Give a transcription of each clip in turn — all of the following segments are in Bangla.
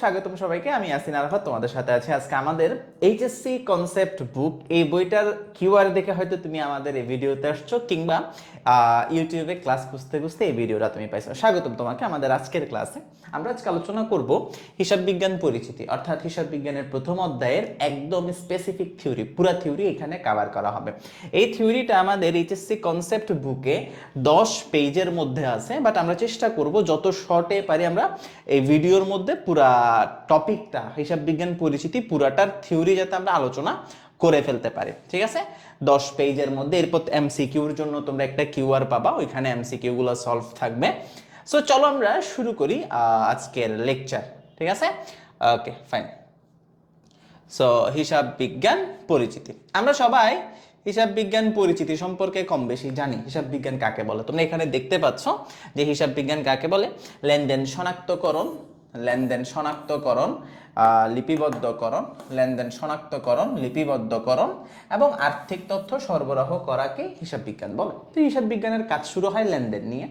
স্বাগতম সবাইকে। আমি আসিন আরাফাত, তোমাদের সাথে আছি আজকে আমাদের এইচএসসি কনসেপ্ট বুক এই বইটার কিউআর দেখে হয়তো তুমি আমাদের এই ভিডিওতে আসছো, কিংবা ইউটিউবে ক্লাস খুঁজতে খুঁজতে এই ভিডিওটা তুমি পাইছো। স্বাগতম তোমাকে আমাদের আজকের ক্লাসে আমরা আজকে আলোচনা করব হিসাব বিজ্ঞান পরিচিতি, অর্থাৎ হিসাব বিজ্ঞানের প্রথম অধ্যায়ের একদম স্পেসিফিক থিওরি পুরা থিওরি এখানে কভার করা হবে। এই থিওরিটা আমাদের এইচএসসি কনসেপ্ট বুকে দশ পেজের মধ্যে আছে বাট আমরা চেষ্টা করব যত শর্টে পারি আমরা এই ভিডিওর মধ্যে পুরা টপিকটা হিসাব বিজ্ঞান পরিচিতি পুরাটার থিওরি যাতে আমরা আলোচনা করে ফেলতে পারি, ঠিক আছে? দশ পেজের মধ্যে, এরপর এমসিকিউর জন্য তোমরা একটা কিউআর পাবা, ওইখানে এমসিকিউ গুলো সলভ থাকবে। সো চলো আমরা শুরু করি আজকের লেকচার ঠিক আছে? ওকে ফাইন সো হিসাব বিজ্ঞান পরিচিতি। আমরা সবাই হিসাব বিজ্ঞান পরিচিতি সম্পর্কে কম বেশি জানি। হিসাব বিজ্ঞান কাকে বলে? তোমরা এখানে দেখতে পাচ্ছ যে হিসাব বিজ্ঞান কাকে বলে? লেনদেন শনাক্তকরণ লেনদেন শনাক্তকরণ লিপিবদ্ধকরণ লেনদেন শনাক্তকরণ লিপিবদ্ধকরণ এবং আর্থিক তথ্য সরবরাহ করাকে হিসাব বিজ্ঞান বলে। তো হিসাব বিজ্ঞানের কাজ শুরু হয় লেনদেন নিয়ে।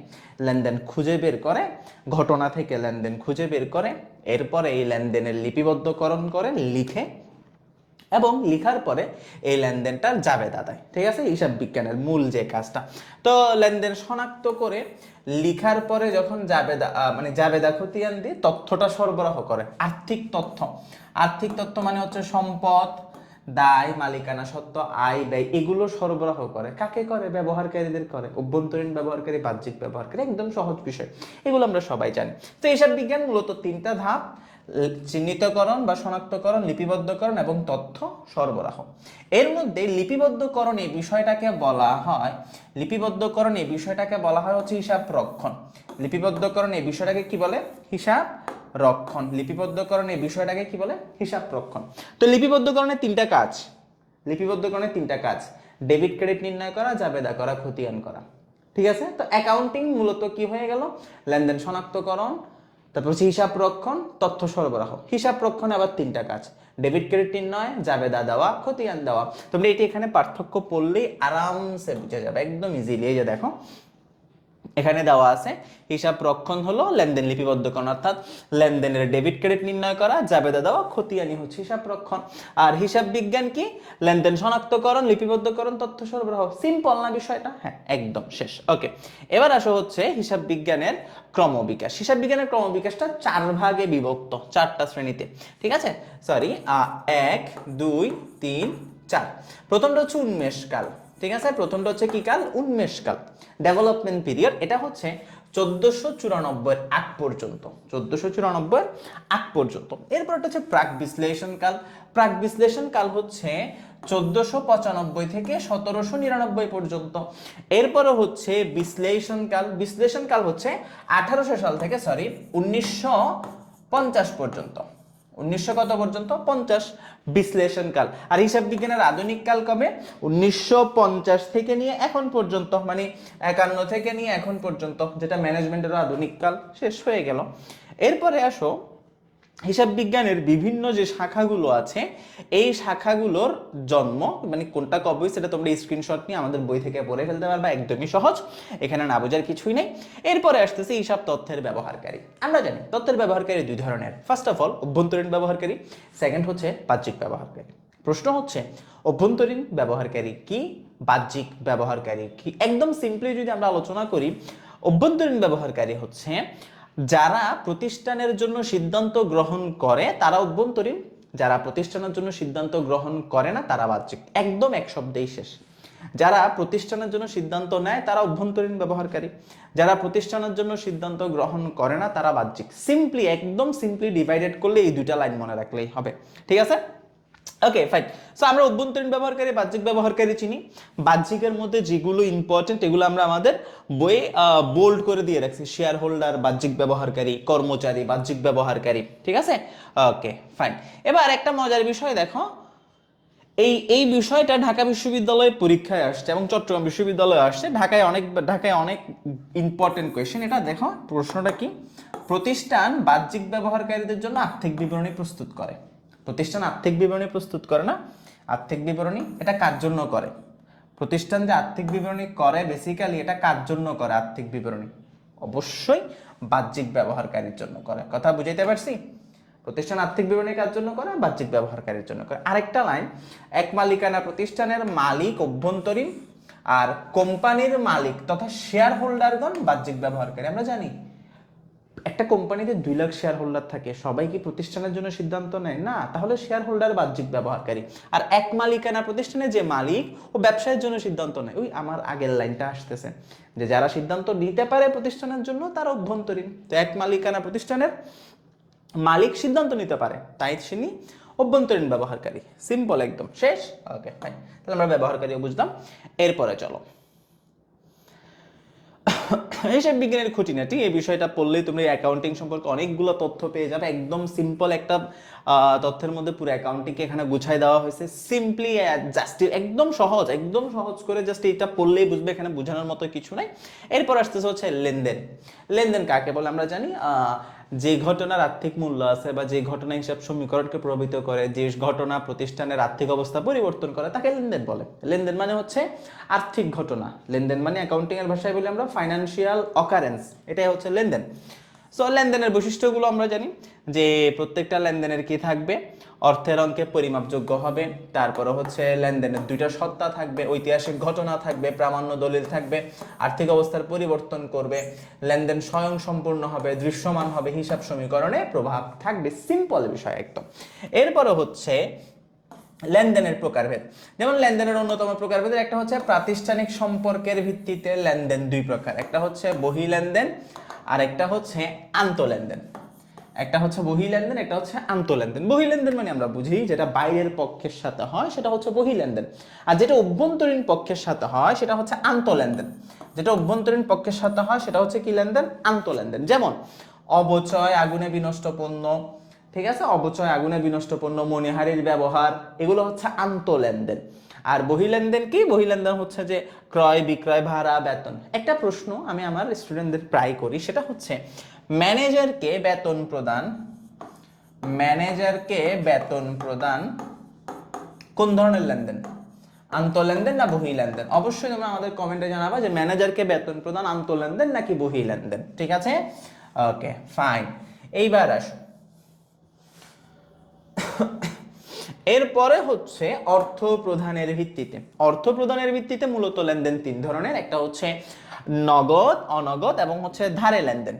লেনদেন খুঁজে বের করে, ঘটনা থেকে লেনদেন খুঁজে বের করে, এরপরে এই লেনদেনের লিপিবদ্ধকরণ করে, লিখে এবং লিখার পরে এই লেনদেনটা জাবেদা দেয় ঠিক আছে? হিসাব বিজ্ঞানের মূল যে কাজটা। তো লেনদেন শনাক্ত করে লিখার পরে যখন জাবেদা মানে জাবেদা খতিয়ান দিয়ে তথ্যটা সরবরাহ করে। আর্থিক তথ্য। আর্থিক তথ্য মানে হচ্ছে সম্পদ, দায়, মালিকানা সত্ত্ব আয়, ব্যয়, এগুলো সরবরাহ করে। কাকে করে? ব্যবহারকারীদের করে। অভ্যন্তরীণ ব্যবহারকারী, বাহ্যিক ব্যবহারকারী, একদম সহজ বিষয়। এগুলো আমরা সবাই জানি। তো হিসাব বিজ্ঞান মূলত তিনটা ধাপ। চিহ্নিতকরণ বা শনাক্তকরণ, লিপিবদ্ধকরণ এবং তথ্য সরবরাহ। এর মধ্যে লিপিবদ্ধকরণ এই বিষয়টাকে বলা হয়, লিপিবদ্ধকরণ এই বিষয়টাকে বলা হয় হচ্ছে হিসাব রক্ষণ। লিপিবদ্ধকরণ এই বিষয়টাকে কি বলে? হিসাব রক্ষণ। লিপিবদ্ধকরণ এই বিষয়টাকে কি বলে? হিসাব রক্ষণ। তো লিপিবদ্ধকরণের তিনটা কাজ। লিপিবদ্ধকরণের তিনটা কাজ। ডেবিট ক্রেডিট নির্ণয় করা, জাবেদা করা, খতিয়ান করা। ঠিক আছে? তো অ্যাকাউন্টিং মূলত কি হয়ে গেল? লেনদেন শনাক্তকরণ তারপর হচ্ছে হিসাব রক্ষণ, তথ্য সরবরাহ। হিসাব রক্ষণ আবার তিনটা কাজ। ডেবিট ক্রেডিট নির্ণয়, জাবেদা দেওয়া ক্ষতিয়ান দেওয়া। তোমরা এটি এখানে পার্থক্য পড়লেই আরামসে বুঝে যাবে। একদম ইজিলি এই যে দেখো এখানে দেওয়া আছে। হিসাব রক্ষণ হলো লেনদেন লিপিবদ্ধকরণ অর্থাৎ লেনদেনের ডেবিট ক্রেডিট নির্ণয় করা, জাবেদা দেওয়া, খতিয়ানি হচ্ছে হিসাব রক্ষণ। আর হিসাব বিজ্ঞান কি? লেনদেন শনাক্তকরণ, লিপিবদ্ধকরণ, তথ্য সরবরাহ। সিম্পল না বিষয়টা? হ্যাঁ একদম শেষ। ওকে এবার আসো হচ্ছে হিসাব বিজ্ঞানের ক্রমবিকাশ। হিসাব বিজ্ঞানের ক্রমবিকাশটা চার ভাগে বিভক্ত, চারটা শ্রেণীতে। ঠিক আছে? সরি এক, দুই, তিন, চার। প্রথমটা হচ্ছে উন্মেষকাল। ঠিক আছে, প্রথমটা হচ্ছে কি কাল? উন্মেষকাল ডেভেলপমেন্ট পিরিয়ড এটা হচ্ছে চোদ্দশো চুরানব্বই আগ পর্যন্ত। চোদ্দশো চুরানব্বই আগ পর্যন্ত। এরপর একটা হচ্ছে প্রাক বিশ্লেষণ কাল। প্রাক বিশ্লেষণ কাল হচ্ছে চোদ্দশো পঁচানব্বই থেকে সতেরোশো নিরানব্বই পর্যন্ত। এরপরে হচ্ছে বিশ্লেষণ কাল। বিশ্লেষণ কাল হচ্ছে আঠারোশো সাল থেকে সরি উনিশশো পঞ্চাশ পর্যন্ত। উনিশশো কত পর্যন্ত? পঞ্চাশ। বিশ্লেষণকাল আর হিসাব বিজ্ঞানের আধুনিক কাল কবে? উনিশশো পঞ্চাশ থেকে নিয়ে এখন পর্যন্ত মানে একান্ন থেকে নিয়ে এখন পর্যন্ত, যেটা ম্যানেজমেন্টের আধুনিক কাল, শেষ হয়ে গেল। এরপরে আসো হিসাব বিজ্ঞানের বিভিন্ন যে শাখাগুলো আছে, এই শাখাগুলোর জন্ম মানে কোনটা কবে সেটা তোমরা স্ক্রিনশট নিয়ে আমাদের বই থেকে পড়ে ফেলতে পারবা, একদমই সহজ। এখানে না বোঝার কিছুই নেই। এরপরে আসতেছে হিসাব তথ্যের ব্যবহারকারী। আমরা জানি, তথ্যের ব্যবহারকারী দুই ধরনের। ফার্স্ট অফ অল অভ্যন্তরীণ ব্যবহারকারী। সেকেন্ড হচ্ছে বাহ্যিক ব্যবহারকারী। প্রশ্ন হচ্ছে, অভ্যন্তরীণ ব্যবহারকারী কি, বাহ্যিক ব্যবহারকারী কি? একদম সিম্পলি যদি আমরা আলোচনা করি, অভ্যন্তরীণ ব্যবহারকারী হচ্ছে যারা প্রতিষ্ঠানের জন্য সিদ্ধান্ত গ্রহণ করে, তারা অভ্যন্তরীণ। যারা প্রতিষ্ঠানের জন্য সিদ্ধান্ত গ্রহণ করে না, তারা বাহ্যিক। একদম এক শব্দেই শেষ। যারা প্রতিষ্ঠানের জন্য সিদ্ধান্ত নেয়, তারা অভ্যন্তরীণ ব্যবহারকারী। যারা প্রতিষ্ঠানের জন্য সিদ্ধান্ত গ্রহণ করে না, তারা বাহ্যিক। সিম্পলি একদম সিম্পলি ডিভাইডেড করলে এই দুইটা লাইন মনে রাখলেই হবে। ঠিক আছে? ওকে ফাইন সো আমরা অভ্যন্তরীণ ব্যবহারকারী, বাহ্যিক ব্যবহারকারী চিনি। বাহ্যিকের মধ্যে যেগুলো ইম্পর্টেন্ট এগুলো আমরা আমাদের বইয়ে বোল্ড করে দিয়ে রাখছি। শেয়ার হোল্ডার বাহ্যিক ব্যবহারকারী, কর্মচারী, বাহ্যিক ব্যবহারকারী। ঠিক আছে? ওকে ফাইন এবার একটা মজার বিষয় দেখো। এই এই বিষয়টা ঢাকা বিশ্ববিদ্যালয়ে পরীক্ষায় আসছে এবং চট্টগ্রাম বিশ্ববিদ্যালয়ে আসছে। ঢাকায় অনেক ঢাকায় অনেক ইম্পর্টেন্ট কোয়েশ্চেন এটা দেখো, প্রশ্নটা কি? প্রতিষ্ঠান বাহ্যিক ব্যবহারকারীদের জন্য আর্থিক বিবরণী প্রস্তুত করে। প্রতিষ্ঠান আর্থিক বিবরণী প্রস্তুত করে না? আর্থিক বিবরণী এটা কার জন্য করে? প্রতিষ্ঠান যে আর্থিক বিবরণী করে বেসিক্যালি এটা কার জন্য করে আর্থিক বিবরণী? অবশ্যই বাহ্যিক ব্যবহারকারীর জন্য করে। কথা বুঝাইতে পারছি? প্রতিষ্ঠান আর্থিক বিবরণী কার জন্য করে? বাহ্যিক ব্যবহারকারীর জন্য করে। আরেকটা লাইন, এক মালিকানা প্রতিষ্ঠানের মালিক অভ্যন্তরীণ আর কোম্পানির মালিক তথা শেয়ার হোল্ডারগণ বাহ্যিক ব্যবহারকারী। আমরা জানি একটা কোম্পানিতে দুই লাখ শেয়ার হোল্ডার থাকে, সবাই কি প্রতিষ্ঠানের জন্য সিদ্ধান্ত নেয়? না, তাহলে শেয়ার হোল্ডার বাহ্যিক ব্যবহারকারী। আর এক মালিকানা প্রতিষ্ঠানে যে মালিক, ও ব্যবসায়ের জন্য সিদ্ধান্ত নেয়। ওই আমার আগের লাইনটা আসতেছে, যে যারা সিদ্ধান্ত নিতে পারে প্রতিষ্ঠানের জন্য, তারা অভ্যন্তরীণ। তো এক মালিকানা প্রতিষ্ঠানের মালিক সিদ্ধান্ত নিতে পারে, তাই তিনি অভ্যন্তরীণ ব্যবহারকারী। সিম্পল একদম। শেষ? ওকে ফাইন তাহলে আমরা ব্যবহারকারীও বুঝলাম। এরপরে চলো। হিসাব বিজ্ঞানের খুঁটিনাটি, এই বিষয়টা পড়লেই তুমি অ্যাকাউন্টিং সম্পর্কে অনেকগুলো তথ্য পেয়ে যাবে। একদম সিম্পল একটা তথ্যের মধ্যে পুরো অ্যাকাউন্টিংকে এখানে গুছাই দেওয়া হয়েছে। সিম্পলি জাস্ট একদম সহজ একদম সহজ করে জাস্ট এটা পড়লেই বুঝবে, এখানে বোঝানোর মতো কিছু নাই। এরপর আসতেছে হচ্ছে লেনদেন। লেনদেন কাকে বলে আমরা জানি? যে ঘটনার আর্থিক মূল্য আছে বা যে ঘটনা হিসাব সমীকরণকে প্রভাবিত করে, যে ঘটনা প্রতিষ্ঠানের আর্থিক অবস্থা পরিবর্তন করে, তাকে লেনদেন বলে। লেনদেন মানে হচ্ছে আর্থিক ঘটনা। লেনদেন মানে অ্যাকাউন্টিং এর ভাষায় বলি আমরা ফাইনান্সিয়াল অকারেন্স এটাই হচ্ছে লেনদেন। সো লেনদেনের বৈশিষ্ট্যগুলো আমরা জানি যে প্রত্যেকটা লেনদেনের কি থাকবে? অর্থের অঙ্কে পরিমাপযোগ্য হবে। তারপরে হচ্ছে লেনদেনের দুইটা সত্তা থাকবে, ঐতিহাসিক ঘটনা থাকবে, প্রামাণ্য দলিল থাকবে, আর্থিক অবস্থার পরিবর্তন করবে, লেনদেন স্বয়ং সম্পূর্ণ হবে, দৃশ্যমান হবে, হিসাব সমীকরণে প্রভাব থাকবে। সিম্পল বিষয় একদম। এরপরে হচ্ছে লেনদেনের প্রকারভেদ। যেমন লেনদেনের অন্যতম প্রকারভেদের একটা হচ্ছে প্রাতিষ্ঠানিক সম্পর্কের ভিত্তিতে লেনদেন দুই প্রকার। একটা হচ্ছে বহি লেনদেন আর একটা হচ্ছে আন্তঃলেনদেন একটা হচ্ছে বহি লেনদেন, একটা হচ্ছে আন্তঃলেনদেন বহি লেনদেন মানে আমরা বুঝি যেটা বাইরের পক্ষের সাথে হয়, সেটা হচ্ছে বহি লেনদেন। আর যেটা অভ্যন্তরীণ পক্ষের সাথে হয়, সেটা হচ্ছে আন্তঃলেনদেন যেটা অভ্যন্তরীণ পক্ষের সাথে হয়, সেটা হচ্ছে কি লেনদেন? আন্তঃলেনদেন যেমন, অবচয় আগুনে বিনষ্ট পণ্য, ঠিক আছে? অবচয় আগুনে বিনষ্ট পণ্য, মনিহারির ব্যবহার, এগুলো হচ্ছে আন্তঃলেনদেন আর বহি বহিলেনদেন কি? বহিলেনদেন হচ্ছে যে ক্রয়, বিক্রয়, ভাড়া, বেতন। একটা প্রশ্ন আমি আমার স্টুডেন্টদের প্রায় করি, সেটা হচ্ছে ম্যানেজারকে বেতন প্রদান ম্যানেজারকে বেতন প্রদান কোন ধরনের লেনদেন? আন্তঃলেনদেন না বহি লেনদেন অবশ্যই তোমরা আমাদের কমেন্টে জানাবা যে ম্যানেজারকে বেতন প্রদান, আন্তঃলেনদেন নাকি বহি লেনদেন ঠিক আছে? ওকে ফাইন এইবার আসো। এরপরে হচ্ছে অর্থ প্রধানের ভিত্তিতে। অর্থ প্রদানের ভিত্তিতে মূলত লেনদেন তিন ধরনের। একটা হচ্ছে নগদ, অনগদ এবং হচ্ছে ধারে লেনদেন।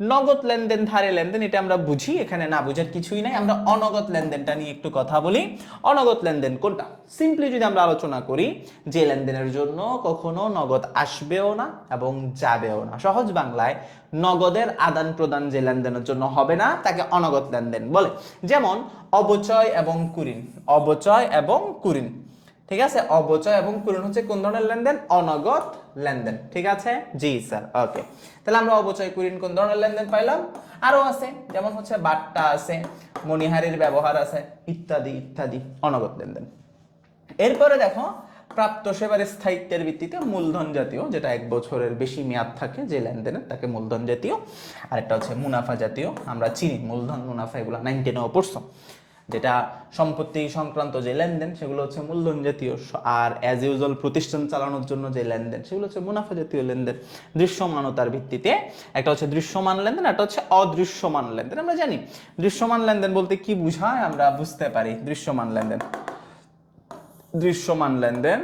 নগদ লেনদেন, ধারে লেনদেন, এটা আমরা বুঝি, এখানে না বুঝার কিছুই নাই। আমরা অনগদ লেনদেনটা নিয়ে একটু কথা বলি। অনগদ লেনদেন কোনটা? সিম্পলি যদি আমরা আলোচনা করি, যে লেনদেনের জন্য কখনো নগদ আসবেও না এবং যাবেও না। সহজ বাংলায় নগদের আদান প্রদান যে লেনদেনের জন্য হবে না, তাকে অনগদ লেনদেন বলে। যেমন, অবচয় এবং কুরিন। অবচয় এবং কুরিন। ঠিক আছে? অবচয় এবং পূরণ হচ্ছে কোন ধরনের লেনদেন? অনগদ লেনদেন। ঠিক আছে? জি স্যার। ওকে তাহলে আমরা অবচয় কুরিন কোন ধরনের লেনদেন পাইলাম? আরও আছে যেমন হচ্ছে বাট্টা আছে মণিহারির ব্যবহার আছে ইত্যাদি ইত্যাদি অনগদ লেনদেন। এরপরে দেখো প্রাপ্ত সেবার স্থায়িত্বের ভিত্তিতে মূলধন জাতীয় যেটা এক বছরের বেশি মেয়াদ থাকে যে লেনদেনের তাকে মূলধন জাতীয়। আর একটা হচ্ছে মুনাফা জাতীয় আমরা চিনি মূলধন মুনাফা এগুলো নাইনটি নাইনটিনেও পড়ছো যেটা সম্পত্তি সংক্রান্ত যে লেনদেন, সেগুলো হচ্ছে মূলধন জাতীয় আর অ্যাজ ইউজুয়াল প্রতিষ্ঠান চালানোর জন্য যে লেনদেন, সেগুলো হচ্ছে মুনাফা জাতীয় লেনদেন। দৃশ্যমানতার ভিত্তিতে একটা হচ্ছে দৃশ্যমান লেনদেন একটা হচ্ছে অদৃশ্যমান লেনদেন। আমরা জানি দৃশ্যমান লেনদেন বলতে কি বোঝায়? আমরা বুঝতে পারি দৃশ্যমান লেনদেন। দৃশ্যমান লেনদেন,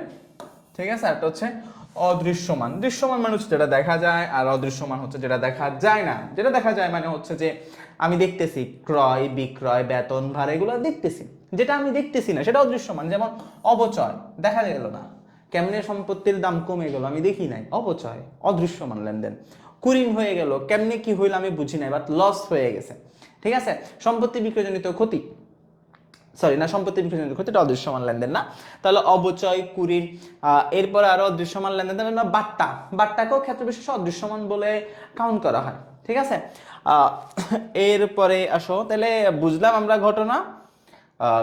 ঠিক আছে? একটা হচ্ছে অদৃশ্যমান। দৃশ্যমান মানে হচ্ছে যেটা দেখা যায় আর অদৃশ্যমান হচ্ছে যেটা দেখা যায় না। যেটা দেখা যায় মানে হচ্ছে যে আমি দেখতেছি ক্রয়, বিক্রয়, বেতন ভাড়া এগুলো দেখতেছি। যেটা আমি দেখতেছি না, সেটা অদৃশ্যমান। যেমন অবচয় দেখা গেল না। কেমনে সম্পত্তির দাম কমে গেল আমি দেখি নাই। অবচয় অদৃশ্যমান লেনদেন। কুরিন হয়ে গেল, কেমনে কি হইল আমি বুঝি নাই বাট লস হয়ে গেছে। ঠিক আছে? সম্পত্তি বিক্রয়জনিত ক্ষতি। সরি না, সম্পত্তি বিক্রয়জনিত ক্ষতি এটা অদৃশ্যমান লেনদেন, না? তাহলে অবচয় কুরিন এরপর এরপরে আরও অদৃশ্যমান লেনদেন না, বাট্টা। বাট্টাকেও ক্ষেত্র বিশেষে অদৃশ্যমান বলে কাউন্ট করা হয়, ঠিক আছে? এরপরে আসো, তাহলে বুঝলাম আমরা ঘটনা?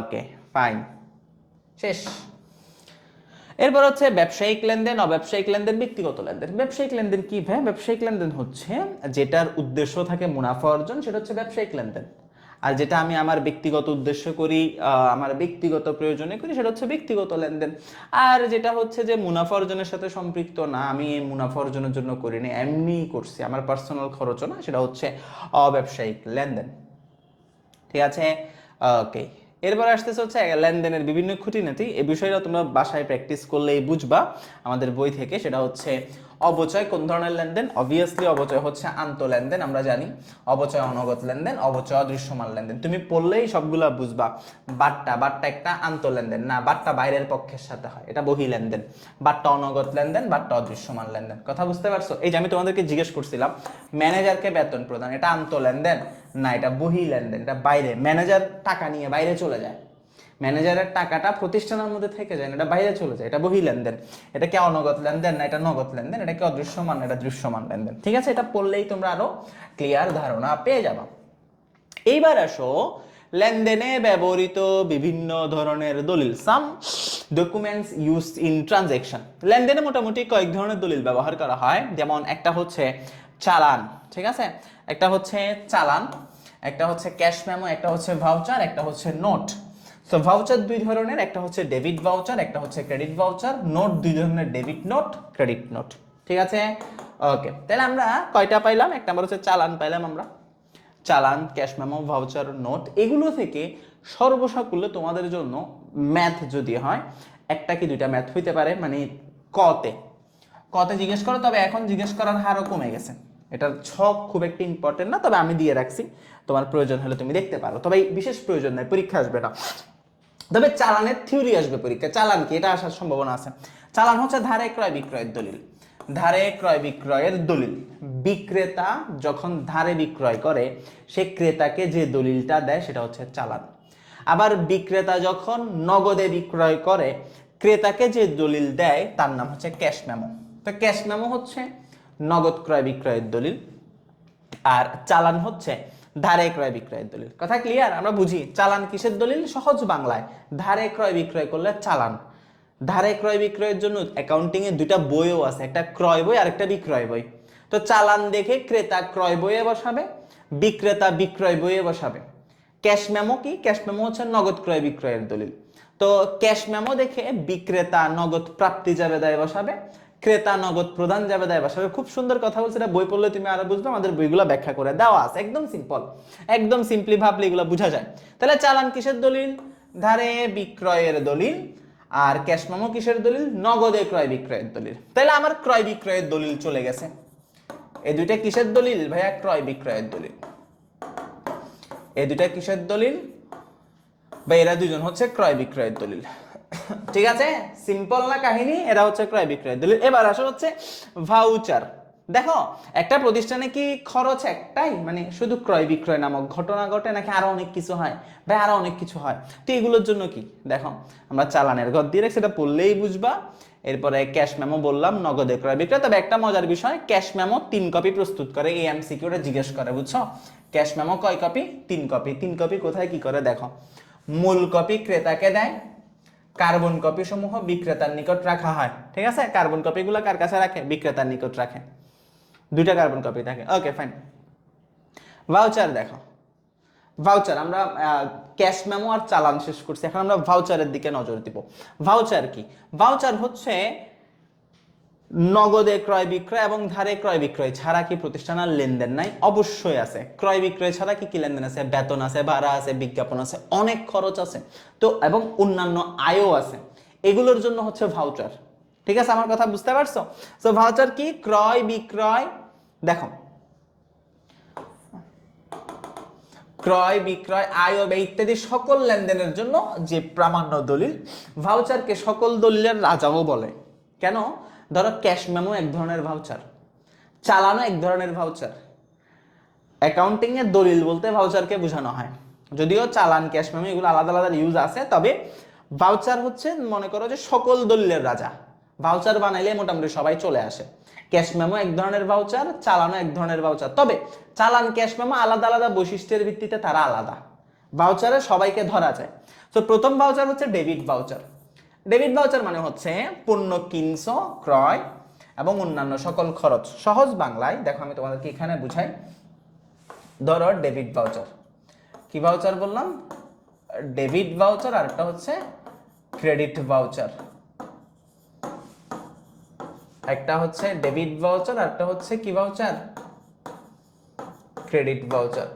ওকে ফাইন শেষ। এরপর হচ্ছে ব্যবসায়িক লেনদেন, অব্যবসায়িক লেনদেন, ব্যক্তিগত লেনদেন। ব্যবসায়িক লেনদেন কি ভাই? ব্যবসায়িক লেনদেন হচ্ছে যেটার উদ্দেশ্য থাকে মুনাফা অর্জন, সেটা হচ্ছে ব্যবসায়িক লেনদেন। আর যেটা আমি আমার ব্যক্তিগত উদ্দেশ্য করি আমার ব্যক্তিগত প্রয়োজনে করি, সেটা হচ্ছে ব্যক্তিগত লেনদেন। আর যেটা হচ্ছে যে মুনাফা অর্জনের সাথে সম্পৃক্ত না, আমি এই মুনাফা অর্জনের জন্য করিনি, এমনিই করছি। আমার পার্সোনাল খরচও না, সেটা হচ্ছে অব্যবসায়িক লেনদেন। ঠিক আছে? ওকে এরপর আসতেছে হচ্ছে লেনদেনের বিভিন্ন খুঁটিনাটি। এই বিষয়টা তোমরা বাসায় প্র্যাকটিস করলেই বুঝবা। আমাদের বই থেকে সেটা হচ্ছে অবচয় কোন ধরনের লেনদেন? অবভিয়াসলি অবচয় হচ্ছে আন্ত লেনদেন, আমরা জানি। অবচয় অনগত লেনদেন, অবচয় অদৃশ্যমান লেনদেন। তুমি পড়লেই সবগুলা বুঝবা। বাট্টা বাট্টা একটা আন্ত লেনদেন, না, বাট্টা বাইরের পক্ষের সাথে হয়। এটা বহি লেনদেন। বাট্টা অনগত লেনদেন, বাট্টা অদৃশ্যমান লেনদেন। কথা বুঝতে পারছ? এই যে আমি তোমাদেরকে জিজ্ঞেস করছিলাম ম্যানেজারকে বেতন প্রদান, এটা আন্ত লেনদেন? না, এটা বহি লেনদেন, এটা বাইরে। ম্যানেজার টাকা নিয়ে বাইরে চলে যায়। ম্যানেজারের টাকাটা প্রতিষ্ঠানের মধ্যে থেকে যায় না, এটা বাইরে চলে যায়, এটা বহি লেনদেন, এটা কি অনগত লেনদেন না এটা নগদ লেনদেন, এটা কি অদৃশ্যমান এটা দৃশ্যমান লেনদেন, ঠিক আছে? এটা পড়লেই তোমরা আরও ক্লিয়ার ধারণা পেয়ে যাবা। এইবার আসো, লেনদেনে ব্যবহৃত বিভিন্ন ধরনের দলিল some documents use in transaction লেনদেনে মোটামুটি কয়েক ধরনের দলিল ব্যবহার করা হয়, যেমন একটা হচ্ছে চালান, ঠিক আছে? একটা হচ্ছে চালান, একটা হচ্ছে ক্যাশ মেমো, একটা হচ্ছে ভাউচার একটা হচ্ছে নোট। সো ভাউচার দুই ধরনের, একটা হচ্ছে ডেবিট ভাউচার একটা হচ্ছে ক্রেডিট ভাউচার নোট দুই ধরনের ডেবিট নোট ক্রেডিট নোট ঠিক আছে? ওকে তাহলে আমরা কয়টা পাইলাম? এক নাম্বার হচ্ছে চালান পাইলাম আমরা। চালান ক্যাশ মেমো ভাউচার নোট এগুলো থেকে সর্বসাকুল্য তোমাদের জন্য ম্যাথ যদি হয়, একটা কি দুইটা ম্যাথ হইতে পারে? মানে কতে। কতে জিজ্ঞেস করো, তবে এখন জিজ্ঞেস করার হারও কমে গেছে। এটার ছক খুব একটা ইম্পর্টেন্ট না, তবে আমি দিয়ে রাখছি। তোমার প্রয়োজন হলে তুমি দেখতে পারো। তবে বিশেষ প্রয়োজন নাই, পরীক্ষা আসবে না। তবে চালানের থিওরি আসবে পরীক্ষা। চালান কি? এটা আসার সম্ভাবনা আছে। চালান হচ্ছে ধারে ক্রয় বিক্রয়ের দলিল। ধারে ক্রয় বিক্রয়ের দলিল। বিক্রেতা যখন ধারে বিক্রয় করে, সে ক্রেতাকে যে দলিলটা দেয়, সেটা হচ্ছে চালান। আবার বিক্রেতা যখন নগদে বিক্রয় করে, ক্রেতাকে যে দলিল দেয়, তার নাম হচ্ছে ক্যাশ মেমো। তো ক্যাশ মেমো হচ্ছে নগদ ক্রয় বিক্রয়ের দলিল। আর চালান হচ্ছে ধারে ক্রয় বিক্রয়ের দলিল। কথা ক্লিয়ার আমরা বুঝি। চালান কিসের দলিল? সহজ বাংলায়। ধারে ক্রয় বিক্রয় করলে চালান। ধারে ক্রয় বিক্রয়ের জন্য অ্যাকাউন্টিং এ দুইটা বইও আছে। একটা ক্রয় বই আর একটা বিক্রয় বই। তো চালান দেখে ক্রেতা ক্রয় বইয়ে বসাবে, বিক্রেতা বিক্রয় বইয়ে বসাবে। ক্যাশ মেমো কি? ক্যাশ মেমো হচ্ছে নগদ ক্রয় বিক্রয়ের দলিল। তো ক্যাশ মেমো দেখে বিক্রেতা নগদ প্রাপ্তি যাবে দায় বসাবে ক্রেতা নগদ প্রদান যাবে, দায় বসাবে খুব সুন্দর কথা বলছে, এটা বই পড়লে তুমি আরও বুঝবে, আমাদের বইগুলো ব্যাখ্যা করে দেওয়া আছে। একদম সিম্পল একদম সিম্পলি ভাবলে এগুলো বোঝা যায়। তাহলে চালান কিসের দলিল? ধারে বিক্রয়ের দলিল আর ক্যাশ মেমো কিসের দলিল? নগদে ক্রয় বিক্রয়ের দলিল। তাহলে আমার ক্রয় বিক্রয়ের দলিল চলে গেছে। এই দুইটা কিসের দলিল ভাইয়া? ক্রয় বিক্রয়ের দলিল। এই দুইটা কিসের দলিল? বা এরা দুজন হচ্ছে ক্রয় বিক্রয়ের দলিল। ঠিক আছে? সিম্পল না কাহিনী এরা হচ্ছে ক্রয় বিক্রয়। দলিল এবার আসা হচ্ছে ভাউচার দেখো, একটা প্রতিষ্ঠানে কি খরচ একটাই? মানে শুধু ক্রয় বিক্রয় নামক ঘটনা ঘটে নাকি আরও অনেক কিছু হয়? ভাই আরও অনেক কিছু হয়? তো এগুলোর জন্য কি? দেখো, আমরা চালানের ঘর দিয়ে সেটা পড়লেই বুঝবা। এরপরে ক্যাশ মেমো বললাম, নগদে ক্রয় বিক্রয়। তবে একটা মজার বিষয় ক্যাশ মেমো তিন কপি প্রস্তুত করে এই এমসিকিউটা জিজ্ঞেস করে, বুঝছ? ক্যাশ মেমো কয় কপি তিন কপি তিন কপি কোথায় কি করে? দেখো, মূল কপি ক্রেতাকে দেয় কার্বন কপি সমূহ বিক্রেতার নিকট রাখা হয়। ঠিক আছে? কার্বন কপিগুলো কার কাছে রাখে? বিক্রেতার নিকট রাখে। দুইটা কার্বন কপি থাকে। ওকে ফাইন ভাউচার দেখো। ভাউচার আমরা ক্যাশ মেমো আর চালান শেষ করছি। এখন আমরা ভাউচারের দিকে নজর দিব। ভাউচার কি? ভাউচার হচ্ছে নগদে ক্রয় বিক্রয় এবং ধারে ক্রয় বিক্রয় ছাড়া কি প্রতিষ্ঠানের লেনদেন নাই? অবশ্যই আছে। ক্রয় বিক্রয় ছাড়া কি কি লেনদেন আছে? বেতন আছে, ভাড়া আছে, বিজ্ঞাপন আছে, অনেক খরচ আছে। তো, এবং অন্যান্য আয়ও আছে। এগুলোর জন্য হচ্ছে ভাউচার ঠিক আছে, আমার কথা বুঝতে পারছ? তো ভাউচার কি? ক্রয় বিক্রয়, দেখো। ক্রয় বিক্রয়, আয় ব্যয় ইত্যাদি সকল লেনদেনের জন্য যে প্রামাণ্য দলিল ভাউচারকে সকল দলিলের রাজাও বলে। কেন? ধরো ক্যাশ মেমো এক ধরনের ভাউচার চালানো এক ধরনের ভাউচার অ্যাকাউন্টিং এর দলিল বলতে ভাউচারকে বোঝানো হয়। যদিও চালান, ক্যাশ মেমো এগুলো আলাদা আলাদা ইউজ আছে, তবে ভাউচার হচ্ছে মনে করো যে সকল দলিলের রাজা। ভাউচার বানাইলে মোটামুটি সবাই চলে আসে। ক্যাশ মেমো এক ধরনের ভাউচার চালানো এক ধরনের ভাউচার তবে চালান, ক্যাশ মেমো আলাদা আলাদা বৈশিষ্ট্যের ভিত্তিতে তারা আলাদা। ভাউচারে সবাইকে ধরা যায়। তো প্রথম ভাউচার হচ্ছে ডেবিট ভাউচার ডেবিট ভাউচার মানে হচ্ছে পণ্য কিনছো ক্রয় এবং অন্যান্য সকল খরচ। সহজ বাংলায়, দেখো আমি তোমাদেরকে এখানে বুঝাই। ধরো ডেবিট ভাউচার কি ভাউচার বললাম? ডেবিট ভাউচার আর একটা হচ্ছে ক্রেডিট ভাউচার একটা হচ্ছে ডেবিট ভাউচার আর একটা হচ্ছে কি ভাউচার ক্রেডিট ভাউচার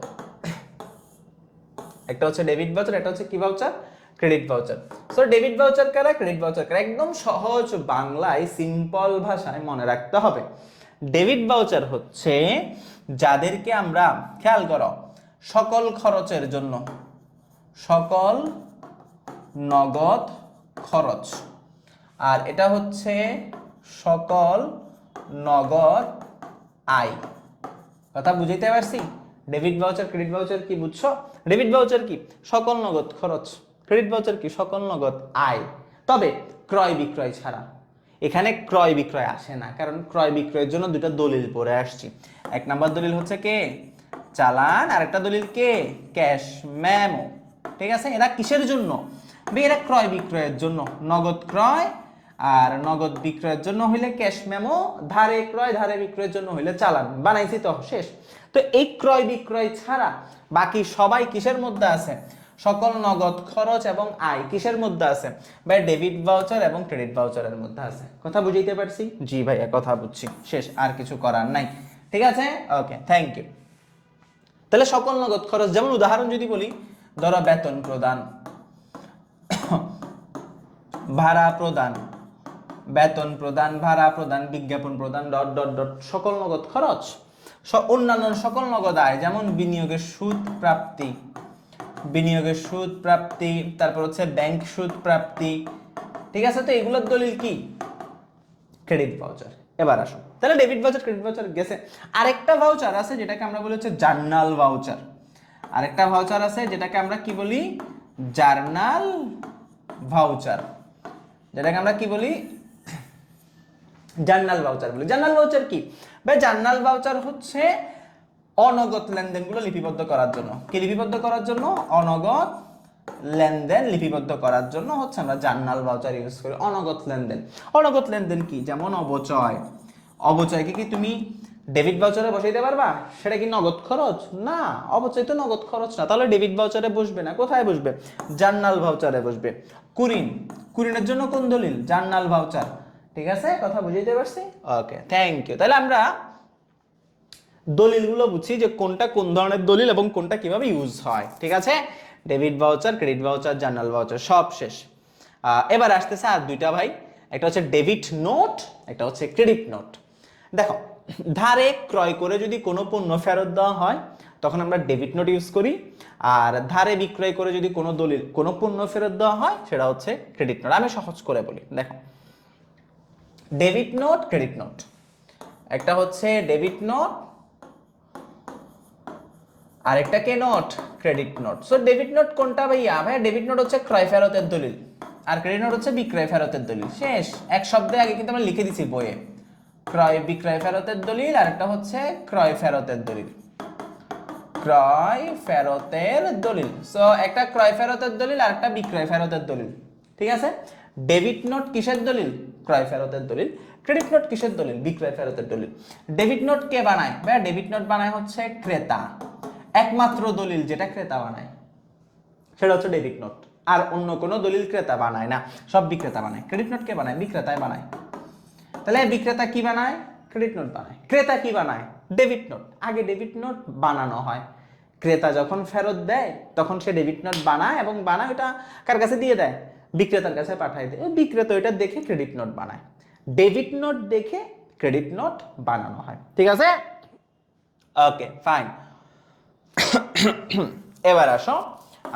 একটা হচ্ছে ডেবিট ভাউচার একটা হচ্ছে কি voucher credit voucher so debit voucher কারা ক্রেডিট ভাউচার কারা একদম সহজ বাংলায় সিম্পল ভাষায় মনে রাখতে হবে। ডেবিট ভাউচার হচ্ছে যাদেরকে আমরা খেয়াল করো, সকল খরচের জন্য, সকল নগদ খরচ। আর এটা হচ্ছে সকল নগদ আয়। কথা বুঝাইতে পারছি? ডেবিট ভাউচার ক্রেডিট ভাউচার কি বুঝছ? ডেবিট ভাউচার কি? সকল নগদ খরচ। ক্রেডিট ভাউচার কি? সকল নগদ আয়। তবে ক্রয় বিক্রয় ছাড়া। এখানে ক্রয় বিক্রয় আসে না, কারণ ক্রয় বিক্রয়ের জন্য দুটো দলিল পড়ে আসছি। এক নাম্বার দলিল হচ্ছে কে? চালান। আর একটা দলিল কে? ক্যাশ ম্যামো ঠিক আছে? এরা কিসের জন্য? এরা ক্রয় বিক্রয়ের জন্য। নগদ ক্রয় আর নগদ বিক্রয়ের জন্য হইলে ক্যাশ মেমো, ধারে ক্রয়, ধারে বিক্রয়ের জন্য হইলে চালান। বানাইছি তো, শেষ। তো এই ক্রয় বিক্রয় ছাড়া বাকি সবাই কিসের মধ্যে আছে? সকল নগদ খরচ এবং আয় কিসের মধ্যে আছে? ভাই ডেবিট ভাউচার এবং ক্রেডিট ভাউচারের মধ্যে আছে। কথা বুঝাইতে পারছি? জি ভাইয়া কথা বুঝছি। শেষ, আর কিছু করার নাই। ঠিক আছে? ওকে থ্যাংক ইউ তাহলে সকল নগদ খরচ, যেমন উদাহরণ যদি বলি, ধরো বেতন প্রদান, ভাড়া প্রদান, বেতন প্রদান, ভাড়া প্রদান, বিজ্ঞাপন প্রদান ডট ডট ডট সকল নগদ খরচ অন্যান্য সকল নগদ আয়, যেমন বিনিয়োগের সুদ, প্রাপ্তি বিনিয়োগের সুদ প্রাপ্তি, তারপর হচ্ছে ব্যাংক সুদ প্রাপ্তি। ঠিক আছে, তো এগুলোর দলিল কি? ক্রেডিট ভাউচার এবার আসো তাহলে ডেবিট ভাউচার ক্রেডিট ভাউচার গেছে। আরেকটা ভাউচার আছে যেটাকে আমরা বলি হচ্ছে জার্নাল ভাউচার আরেকটা ভাউচার আছে যেটাকে আমরা কি বলি? জার্নাল ভাউচার যেটাকে আমরা কি বলি? জার্নাল ভাউচার বলি। জার্নাল ভাউচার কি? ভাই জার্নাল ভাউচার হচ্ছে অনগদ লেনদেনগুলো লিপিবদ্ধ করার জন্য। কি লিপিবদ্ধ করার জন্য? অনগদ লেনদেন লিপিবদ্ধ করার জন্য হচ্ছে আমরা জার্নাল ভাউচার ইউজ করি। অনগদ লেনদেন। অনগদ লেনদেন কি? যেমন অবচয়। অবচয়কে কি তুমি ডেবিট ভাউচারে বসাইতে পারবা? সেটা কি নগদ খরচ? না, অবচয় তো নগদ খরচ না। তাহলে ডেবিট ভাউচারে বসবে না। কোথায় বসবে? জার্নাল ভাউচারে বসবে। কুরিন। কুরিনের জন্য কোন দলিল? জার্নাল ভাউচার ঠিক আছে? কথা বুঝাইতে পারছি? ওকে থ্যাংক ইউ তাহলে আমরা দলিলগুলো বুঝছি যে কোনটা কোন ধরনের দলিল এবং কোনটা কীভাবে ইউজ হয়, ঠিক আছে? Debit voucher credit voucher journal voucher সব শেষ। এবার আসতেছে আর দুইটা ভাই, একটা হচ্ছে ডেবিট নোট একটা হচ্ছে ক্রেডিট নোট দেখো, ধারে ক্রয় করে যদি কোনো পণ্য ফেরত দেওয়া হয়, তখন আমরা ডেবিট নোট ইউজ করি। আর ধারে বিক্রয় করে যদি কোনো দলিল, কোনো পণ্য ফেরত দেওয়া হয়, সেটা হচ্ছে ক্রেডিট নোট আমি সহজ করে বলি, দেখো। ডেবিট নোট ক্রেডিট নোট একটা হচ্ছে ডেবিট নোট আরেকটা কে note credit note so debit note কোনটা ভাইয়া? ভাইয়া ডেবিট নোট হচ্ছে ক্রয় ফেরতের দলিল। আর ক্রেডিট নোট হচ্ছে বিক্রয় ফেরতের দলিল। শেষ। এক শব্দে আগে কিন্তু আমরা লিখে দিছি বইয়ে। ক্রয়, বিক্রয় ফেরতের দলিল আর একটা হচ্ছে ক্রয় ফেরতের দলিল। ক্রয় ফেরতের দলিল। সো একটা ক্রয় ফেরতের দলিল আর একটা বিক্রয় ফেরতের দলিল। ঠিক আছে? ডেবিট নোট কিসের দলিল? ক্রয় ফেরতের দলিল। ক্রেডিট নোট কিসের দলিল? বিক্রয় ফেরতের দলিল। ডেবিট নোট কে বানায়? ভাইয়া ডেবিট নোট বানায় হচ্ছে ক্রেতা। একমাত্র দলিল যেটা ক্রেতা বানায়। সেটা হচ্ছে ডেবিট নোট আর অন্য কোনো দলিল ক্রেতা বানায় না। সব বিক্রেতা বানায়। ক্রেডিট নোট কে বানায়? বিক্রেতায় বানায়। তাহলে বিক্রেতা কি বানায়? ক্রেডিট নোট বানায়। ক্রেতা কি বানায়? ডেবিট নোট আগে ডেবিট নোট বানানো হয়। ক্রেতা যখন ফেরত দেয়, তখন সে ডেবিট নোট বানায় এবং বানায় ওটা কার কাছে দিয়ে দেয়? বিক্রেতার কাছে পাঠায় দেয়। বিক্রেতা ওইটা দেখে ক্রেডিট নোট বানায়। ডেবিট নোট দেখে ক্রেডিট নোট বানানো হয়। ঠিক আছে? ওকে ফাইন এবার আসো,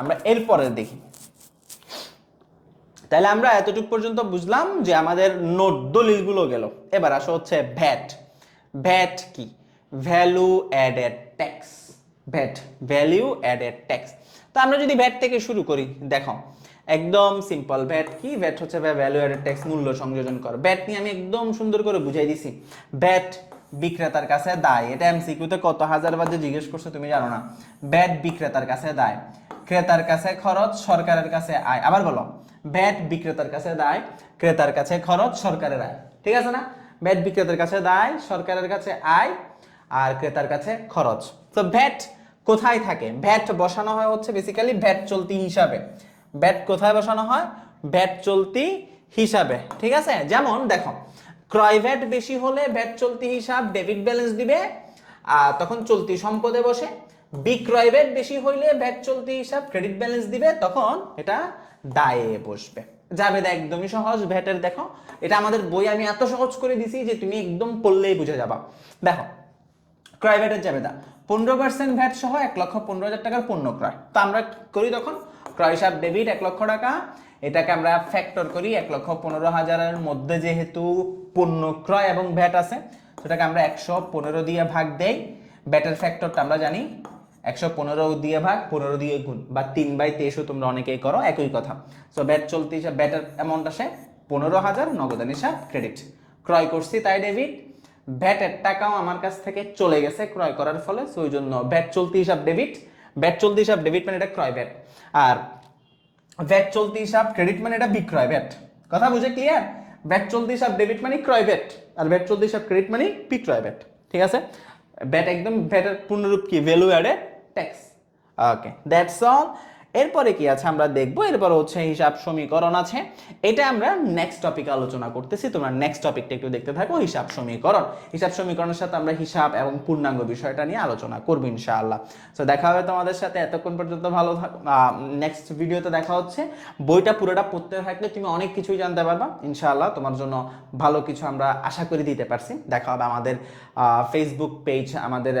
আমরা এরপরে দেখি। তাহলে আমরা এতটুক পর্যন্ত বুঝলাম যে আমাদের নোট দলিলগুলো গেল। এবার আসো হচ্ছে ভ্যাট। ভ্যাট কি? Value added tax. VAT, value added tax. তো আমরা যদি ভ্যাট থেকে শুরু করি, দেখো, একদম সিম্পল ভ্যাট কি? ভ্যাট হচ্ছে ভ্যালু অ্যাডেড ট্যাক্স, মূল্য সংযোজন কর। ভ্যাট নিয়ে আমি একদম সুন্দর করে বুঝাই দিছি। ভ্যাট বিক্রেতার কাছে দায়। এটা এমসিকিউতে কত হাজার যে জিজ্ঞেস করছ তুমি জানো না। ভ্যাট বিক্রেতার কাছে দায়। ক্রেতার কাছে খরচ সরকারের কাছে আয়। আবার বলো ভ্যাট বিক্রেতার কাছে দায়, ক্রেতার কাছে খরচ সরকারের আয়। ঠিক আছে না? ভ্যাট বিক্রেতার কাছে দায়, সরকারের কাছে আয়, আর ক্রেতার কাছে খরচ। তো ভ্যাট কোথায় থাকে? ভ্যাট বসানো হয় হচ্ছে বেসিক্যালি ভ্যাট চলতি হিসাবে। ভ্যাট কোথায় বসানো হয়? ভ্যাট চলতি হিসাবে। ঠিক আছে? যেমন, দেখো ক্রয় ভ্যাট বেশি হলে ভ্যাট চলতি হিসাব ডেবিট ব্যালেন্স দিবে তখন চলতি সম্পদে বসে। বিক্রয় ভ্যাট বেশি হইলে ভ্যাট চলতি হিসাব ক্রেডিট ব্যালেন্স দিবে, তখন এটা দায়ে বসবে। জাবেদা একদমই সহজ ভ্যাটের দেখো। এটা আমাদের বই আমি এত সহজ করে দিছি যে তুমি একদম পড়লেই বুঝে যাবা। দেখো ক্রয় ভ্যাটের জাবেদা পনেরো পার্সেন্ট ভ্যাট সহ এক লক্ষ পনেরো হাজার টাকার পণ্য ক্রয়। তো আমরা করি তখন? ক্রয় হিসাব ডেবিট এক লক্ষ টাকা এটাকে আমরা ফ্যাক্টর করি এক লক্ষ পনেরো হাজারের মধ্যে যেহেতু পণ্য ক্রয় এবং ভ্যাট আছে, সেটাকে আমরা একশো পনেরো দিয়ে ভাগ দেই। ব্যাটের ফ্যাক্টরটা আমরা জানি, একশো পনেরো দিয়ে ভাগ পনেরো দিয়ে গুণ বা তিন বাই তেইশও তোমরা অনেকেই করো, একই কথা। সো ব্যাট চলতি ব্যাটের অ্যামাউন্ট আসে পনেরো হাজার নগদান হিসাব ক্রেডিট ক্রয় করছি তাই ডেবিট ভ্যাটের টাকাও আমার কাছ থেকে চলে গেছে ক্রয় করার ফলে সো ওই জন্য ভ্যাট চলতি হিসাব ডেবিট ভ্যাট চলতি হিসাব ডেবিট মানে এটা ক্রয় ভ্যাট আর ভ্যাট চলতি হিসাব ক্রেডিট মানে এটা বিক্রয় ভ্যাট কথা বুঝে ক্লিয়ার ব্যাট চলতি হিসাব ডেবিট মানে ক্রয় ব্যাট আর ব্যাট চলতি হিসাব ক্রেডিট মানে বিক্রয় ব্যাট ঠিক আছে? ব্যাট একদম ব্যাটের পূর্ণরূপ কি? Value added tax okay that's all এরপরে কি আছে? আমরা দেখব। এরপর হচ্ছে হিসাব সমীকরণ আছে। এটা আমরা নেক্সট টপিক আলোচনা করতেছি। তোমরা নেক্সট টপিকটা একটু দেখতে থাকো, হিসাব সমীকরণ। হিসাব সমীকরণের সাথে আমরা হিসাব এবং পূর্ণাঙ্গ বিষয়টা নিয়ে আলোচনা করব ইনশাআল্লাহ। তো দেখা হবে তোমাদের সাথে এতক্ষণ পর্যন্ত। ভালো থাকো নেক্সট ভিডিওতে দেখা হচ্ছে। বইটা পুরোটা পড়তে থাকলে তুমি অনেক কিছুই জানতে পারবা। ইনশাআল্লাহ তোমার জন্য ভালো কিছু আমরা আশা করি দিতে পারছি। দেখা হবে আমাদের ফেসবুক পেজ আমাদের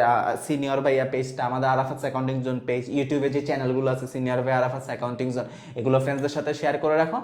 সিনিয়র ভাইয়া পেজটা আমাদের আরাফাত অ্যাকাউন্টিং জোন পেজ ইউটিউবে যে চ্যানেলগুলো আছে সিনিয়র ভাই আরাফাস অ্যাকাউন্টিং জোন এগুলো ফ্রেন্ডসদের সাথে শেয়ার করে রাখো।